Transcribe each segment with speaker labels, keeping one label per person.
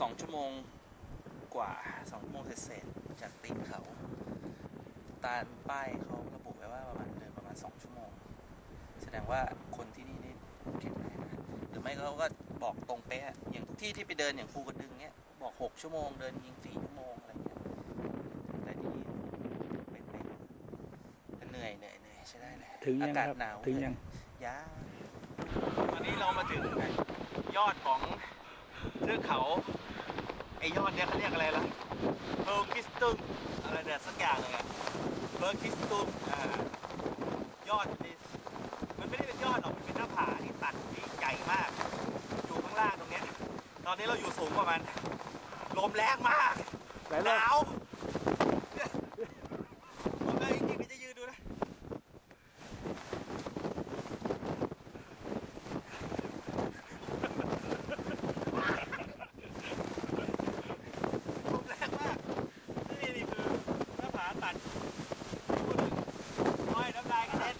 Speaker 1: สองชั่วโมงกว่าสองชั่วโมงเศษๆจากตีนเขาตามป้ายเขาระบุไว้ว่าประมาณเดินประมาณสองชั่วโมง แสดงว่าคนที่นี่นี่แข็งแรงนะหรือไม่เขาก็บอกตรงเป๊ะอย่างทุกที่ที่ไปเดินอย่างภูกระดึงเนี้ยบอกหกชั่วโมงเดินยิงสี่ชั่วโมงอะไรเงี้ยแต่ที่นี่เป๊ะๆแต่เหนื่อยเหนื่อยเหนื่อยใช่ได้เลย
Speaker 2: ถึงยัง
Speaker 1: อากาศ
Speaker 2: ครับ
Speaker 1: หนาว
Speaker 2: ถึงยัง
Speaker 1: ยาตอนนี้เรามาถึงยอดของเทือกเขา ไอยอดเนี้ยเขาเรียกอะไรล่ะเพิร์กิสตุมอะไรเนี่ยสักอย่างหนึงอะเพิร์กิสตุมอ่ายอดมันนี่มันไม่ได้เป็นยอดหรอกมันเป็นหน้าผาที่ตัดที่ใหญ่มาก อยู่ข้างล่างตรงเนี้ยตอนนี้เราอยู่สูงประมาณลมแรงมาก
Speaker 2: ไหน
Speaker 1: ห
Speaker 2: เลย
Speaker 1: นาวเนี่ยผมเลยจริงๆเดี๋ยวจะยืนดูนะ ลมแรงมาก นี่นี่คือหน้าผาตัดพูดถึงน้อยน้ำลายกระเด็น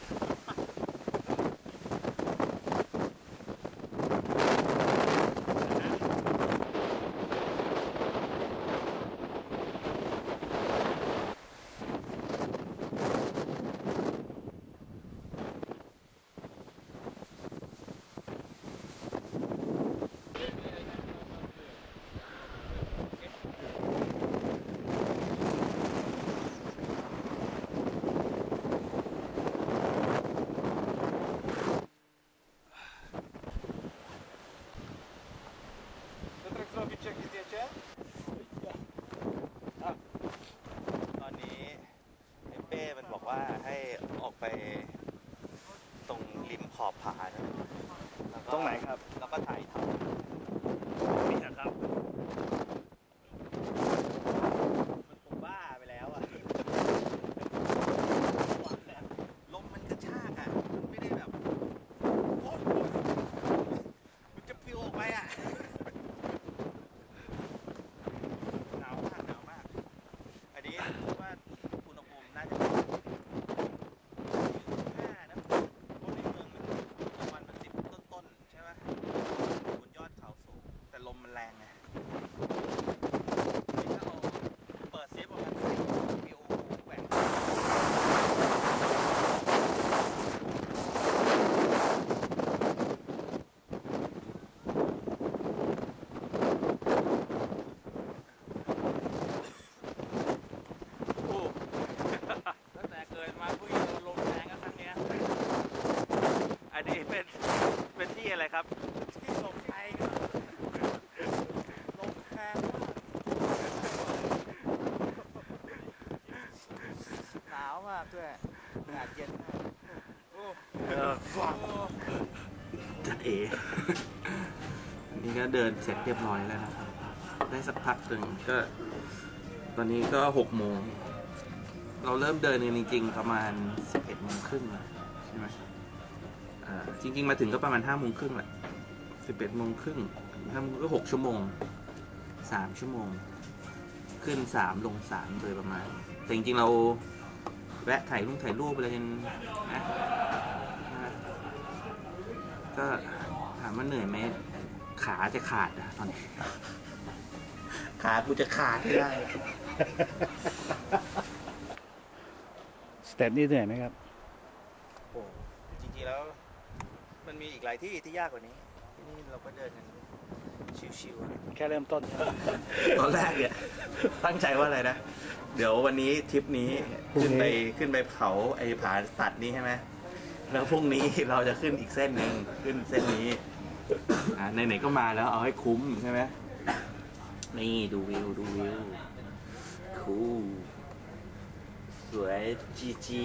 Speaker 1: ตอนนี้เอเป้มันบอกว่าให้ ออกไปตรงริมขอบผานะแล้วก็
Speaker 2: ตรงไหนครับ
Speaker 1: แล้วก็ถ่ายท
Speaker 2: นี่นะครับำ
Speaker 1: มันคงบ้าไปแล้วอะ ลมมันกระชากอะ มันไม่ได้แบบโอ๊ยมันจะปลิวออกไปอะ หนาวมากหนาวมาก อันนี้คิดว่าอุณหภูมิน่าจะห้านะเพราะในเมืองมันกลางวันมันสิบต้นๆ ใช่ไหมบนยอดเขาสูง แต่ลมมันแรงไงนี่ถ้าเราเปิดเซฟประมาณสิบวิวแหวน โอ้ ตั้งแต่เกิดมาเพิ่งโดนลมแรงก็ครั้งเนี้ย อันนี้เป็น เป็นที่อะไรครับ ที่ลมไทยครับลมแรงมากหนาวมากด้วยอากาศเย็นมากโอ้
Speaker 2: เออ
Speaker 1: โอ้
Speaker 3: จัดเอ อั นเดินเสร็จเรียบร้อยแล้วนะครับ ได้สักพักหนึ่งก็ ตอนนี้ก็หกโมง เราเริ่มเดินกันจริง ๆ ประมาณสิบเอ็ดโมงครึ่งแล้วใช่ไหมอ่าจริง ๆ มาถึงก็ประมาณห้าโมงครึ่งแหละสิบเอ็ดโมงครึ่งห้าโมงก็หกชั่วโมงสามชั่วโมง ขึ้นสามลงสามโดยประมาณ แต่จริง ๆ เราแวะถ่ายรูปถ่ายรูปอะไรกันนะก็ถามว่าเหนื่อยไหม ขาจะขาดอะตอนนี้ ขากูจะขาดไม่ได้
Speaker 2: สเต็ปนี่เหนื่อยไหมครับ
Speaker 1: โหจริงๆแล้ว มันมีอีกหลายที่ที่ยากกว่านี้ ที่นี่เราก็เดินกันชิวๆอะ
Speaker 2: แค่เริ่มต้นใช่ไหม
Speaker 3: ตอนแรกเนี่ยตั้งใจว่าอะไรนะ เดี๋ยววันนี้ทริปนี้
Speaker 2: พรุ่ง
Speaker 3: ขึ้น
Speaker 2: นี้
Speaker 3: ไปขึ้นไปเผาไอ้ผาตัดนี้ใช่ไหมแล้วพรุ่งนี้เราจะขึ้นอีกเส้นหนึ่งขึ้นเส้นนี้ อ่าไหนๆก็มาแล้วเอาให้คุ้มใช่ไหมนี่ดูวิวดูวิวคูลสวยจีจี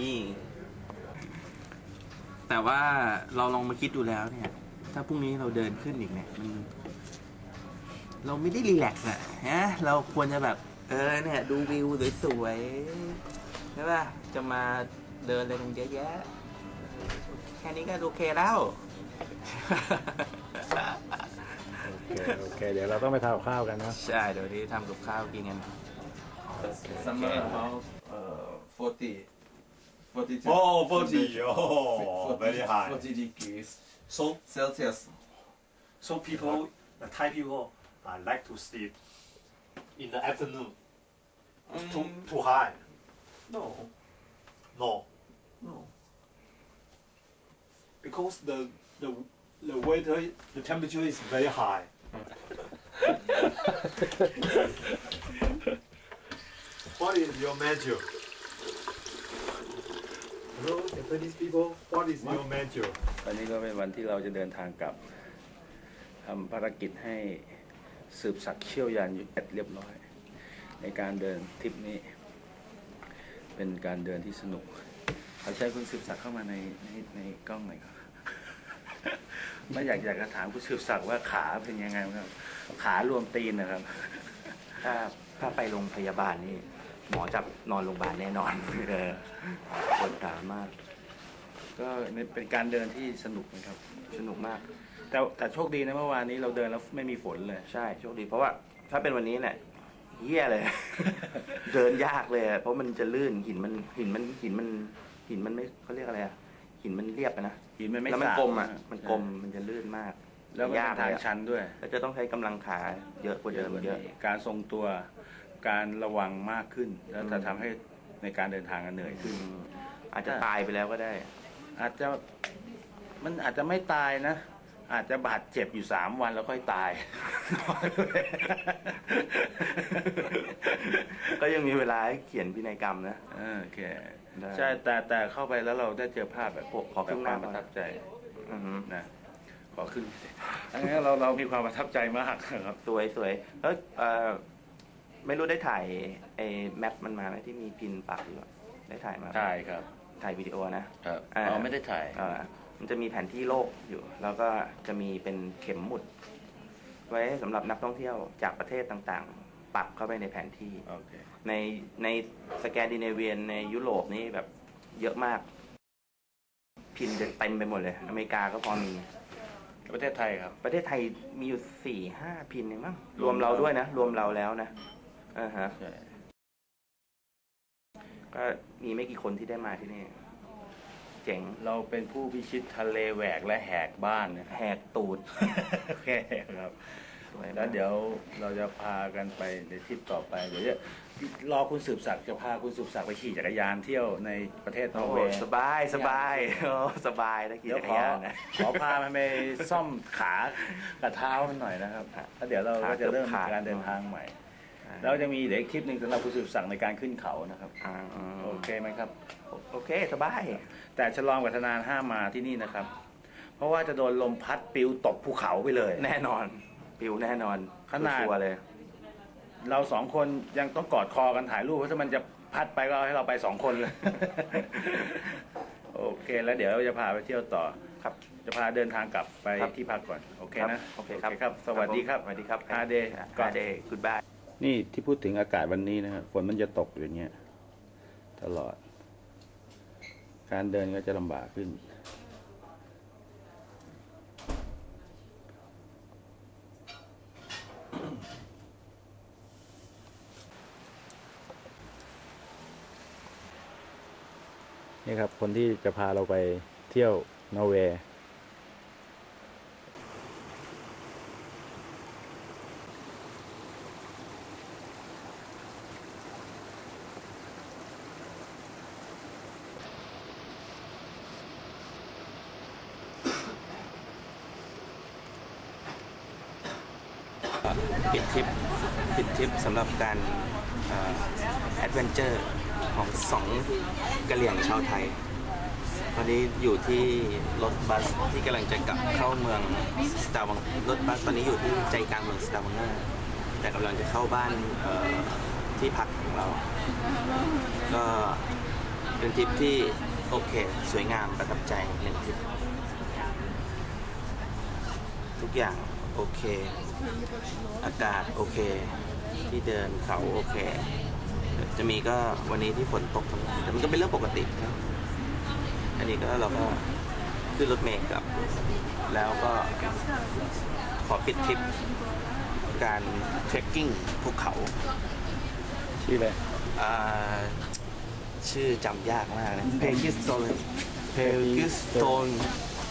Speaker 3: แต่ว่าเราลองมาคิดดูแล้วเนี่ย ถ้าพรุ่งนี้เราเดินขึ้นอีกเนี่ยมันเราไม่ได้รีแลกซ์อะฮะเราควรจะแบบ เออเนี่ย ดูวิวสวยๆใช่ป่ะจะมาเดินอะไรกันเยอะแยะ แค่นี้ก็โอเคแล้ว
Speaker 2: อเค โอเค เดี๋ยวเราต้องไปทานกับข้าวกันนะ
Speaker 3: ใช่ เดี๋ยวนี้ทำกับข้าวกินกัน
Speaker 4: Somewhere about uh, 40, 42.
Speaker 5: Oh, 40. Oh, very high.
Speaker 4: 40 degrees
Speaker 5: So,
Speaker 4: Celsius.
Speaker 5: so people, the Thai people I like to sleep in the afternoon. Too
Speaker 4: Mm,
Speaker 5: too high.
Speaker 4: no,
Speaker 5: No,
Speaker 4: no.
Speaker 5: because the the the weather the temperature is very high. What is your major? Hello, Japanese people. What is your major?
Speaker 2: วันนี้ก็เป็นวันที่เราจะเดินทางกลับทำภารกิจให้สืบสักดิ์เชี่ยวยานอยู่เสร็จเรียบร้อย ในการเดินทริปนี้ เป็นการเดินที่สนุกเขาใช้คุณสืบศักดิ์เข้ามาในในในกล้องหน่อยครับ ไม่อยากอยากจะถามคุณสืบศักดิ์ว่าขาเป็นยังไงบ้างครับ ขารวมตีนนะครับ
Speaker 1: ถ้าถ้าไปโรงพยาบาลนี่หมอจับนอนโรงพยาบาลแน่นอนเออปวดขามาก
Speaker 2: ก็เป็นการเดินที่สนุกนะครับ
Speaker 1: สนุกมาก
Speaker 2: แต่แต่โชคดีนะเมื่อวานนี้เราเดินแล้วไม่มีฝนเลย
Speaker 1: ใช่โชคดีเพราะว่าถ้าเป็นวันนี้เนี่ยเหี้ยเลย เดินยากเลยอะเพราะมันจะลื่นหินมันหินมันหินมันหินมันไม่เขาเรียกอะไรอะ หินมันเรียบอะนะ
Speaker 2: หินมันไม่
Speaker 1: แล้วมัน
Speaker 2: สาด
Speaker 1: กลมอะา
Speaker 2: ก
Speaker 1: มันกลม มันจะลื่นมาก
Speaker 2: แล้วมัน
Speaker 1: ยาก
Speaker 2: เป็นทาง
Speaker 1: เลยอะ
Speaker 2: ชันด้วย
Speaker 1: แล้วจะต้องใช้กำลังขาเยอะกว่าเดิมเยอะ
Speaker 2: การทรงตัว การระวังมากขึ้น แล้วจะ
Speaker 1: อืม
Speaker 2: ทำให้ในการเดินทางกันเหนื่อยขึ้น
Speaker 1: อืมอาจจะตายไปแล้วก็ได้
Speaker 2: อาจจะมันอาจจะไม่ตายนะ อาจจะบาดเจ็บอยู่สามวันแล้วค่อยตาย
Speaker 1: ก็ยังมีเวลาให้เขียนพินัยกรรมนะ
Speaker 2: เออโอเค
Speaker 1: ได้
Speaker 2: ใช่แต่แต่เข้าไปแล้วเราได้เจอภาพแบบ
Speaker 1: ขอขึ้นหน้า
Speaker 2: แบบความประทับใจ
Speaker 1: อือฮึ
Speaker 2: นะขอขึ้นอันนี้เราเรามีความประทับใจมากครับ
Speaker 1: สวยสวยแล้วเอ่อไม่รู้ได้ถ่ายไอ้แมปมันมาไหมที่มีพินปักอยู่อะได้ถ่ายมาไหม
Speaker 2: ถ่ายครับ
Speaker 1: ถ่ายวิดีโอนะ
Speaker 2: ครับ
Speaker 1: อ่า
Speaker 2: อ๋อไม่ได้ถ่าย
Speaker 1: เอ่อ มันจะมีแผนที่โลกอยู่ แล้วก็จะมีเป็นเข็มหมุด ไว้สำหรับนักท่องเที่ยวจากประเทศต่างๆ ปักเข้าไปในแผนที่
Speaker 2: โอเค
Speaker 1: ในในสแกนดิเนเวียนในยุโรปนี่แบบเยอะมาก พินจะเต็มไปหมดเลย อเมริกาก็พอมี
Speaker 2: ประเทศไทยครับ
Speaker 1: ประเทศไทยมีอยู่สี่ห้าพินเองมั้งรวมเราด้วยนะ รวมเราแล้วนะอ่าฮะ
Speaker 2: ใช่
Speaker 1: ก็มีไม่กี่คนที่ได้มาที่นี่ เจ๋ง
Speaker 2: เราเป็นผู้พิชิตทะเลแหวกและแหกบ้านนะครับ
Speaker 1: แหกตูด
Speaker 2: โอเคครับ
Speaker 1: สวยมาก
Speaker 2: แล้วเดี๋ยวเราจะพากันไปในทริปต่อไปเดี๋ยวจะรอคุณสืบศักดิ์จะพาคุณสืบศักดิ์ไปขี่จักรยานเที่ยวในประเทศนอ
Speaker 1: โอ้
Speaker 2: ร์เวย์
Speaker 1: สบายสบายโอ้สบายนะขี่
Speaker 2: เดี๋ยว
Speaker 1: จัก
Speaker 2: ข
Speaker 1: ร
Speaker 2: อยา
Speaker 1: นนะ
Speaker 2: ขอพามันไปซ่อมขากับเท้ามันหน่อยนะครับแล้วเดี๋ยวเราก็จะเริ่ม
Speaker 1: ขาเกือบขาด
Speaker 2: การเดินทางใหม่ แล้วจะมีเดี๋ยวอีกทริปหนึ่งสำหรับคุณสืบศักดิ์ในการขึ้นเขานะครับ
Speaker 1: อ่า
Speaker 2: โอเคไหมครับ
Speaker 1: โอเคสบาย
Speaker 2: แต่ฉลองกับธนานห้ามมาที่นี่นะครับ เพราะว่าจะโดนลมพัดปลิวตกภูเขาไปเลย
Speaker 1: แน่นอน ปิวแน่นอน
Speaker 2: ขนาด
Speaker 1: ชัวร์เลย
Speaker 2: เราสองคนยังต้องกอดคอกันถ่ายรูปเพราะถ้ามันจะพัดไปก็เอาให้เราไปสองคนเลย โอเค แล้วเดี๋ยวเราจะพาไปเที่ยวต่อ
Speaker 1: ครับ
Speaker 2: จะพาเดินทางกลับไป
Speaker 1: ครับ
Speaker 2: ที่พักก่อน โอเคนะ
Speaker 1: โอเคครับ
Speaker 2: ครับสวัสดีครับ
Speaker 1: สวัสดีครับ
Speaker 2: อาเดย์ก่
Speaker 1: ก
Speaker 2: อน
Speaker 1: เดย์ กูดบาย
Speaker 2: นี่ที่พูดถึงอากาศวันนี้นะครับฝนมันจะตกอย่างเงี้ย ตลอด การเดินก็จะลำบากขึ้น นี่ครับ คนที่จะพาเราไปเที่ยวนอร์เวย์
Speaker 1: ปิดทริปปิดทริปสำหรับการแอดเวนเจอร์ของสองกะเหลี่ยงชาวไทย ตอนนี้อยู่ที่รถบัสที่กำลังจะกลับเข้าเมืองสตาร์วังรถบัสตอนนี้อยู่ที่ใจกลางเมืองสตาร์วังเนอร์แต่กำลังจะเข้าบ้านที่พักของเรา ก็เป็นทริปที่โอเค สวยงามประทับใจหนึ่งทริปทุกอย่าง โอเค อากาศโอเค ที่เดินเขาโอเค จะมีก็วันนี้ที่ฝนตกแต่มันก็เป็นเรื่องปกตินะอันนี้ก็เราก็ขึ้นรถเมล์กลับ แล้วก็ขอปิดทริปการเทรคกิ้งภูเขา
Speaker 2: ชื่ออะไร
Speaker 1: อ่าชื่อจำยากมากนะเพกิสโตนเพกิสโตน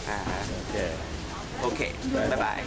Speaker 1: อ่า
Speaker 2: โอเค
Speaker 1: โอเค บ๊ายบาย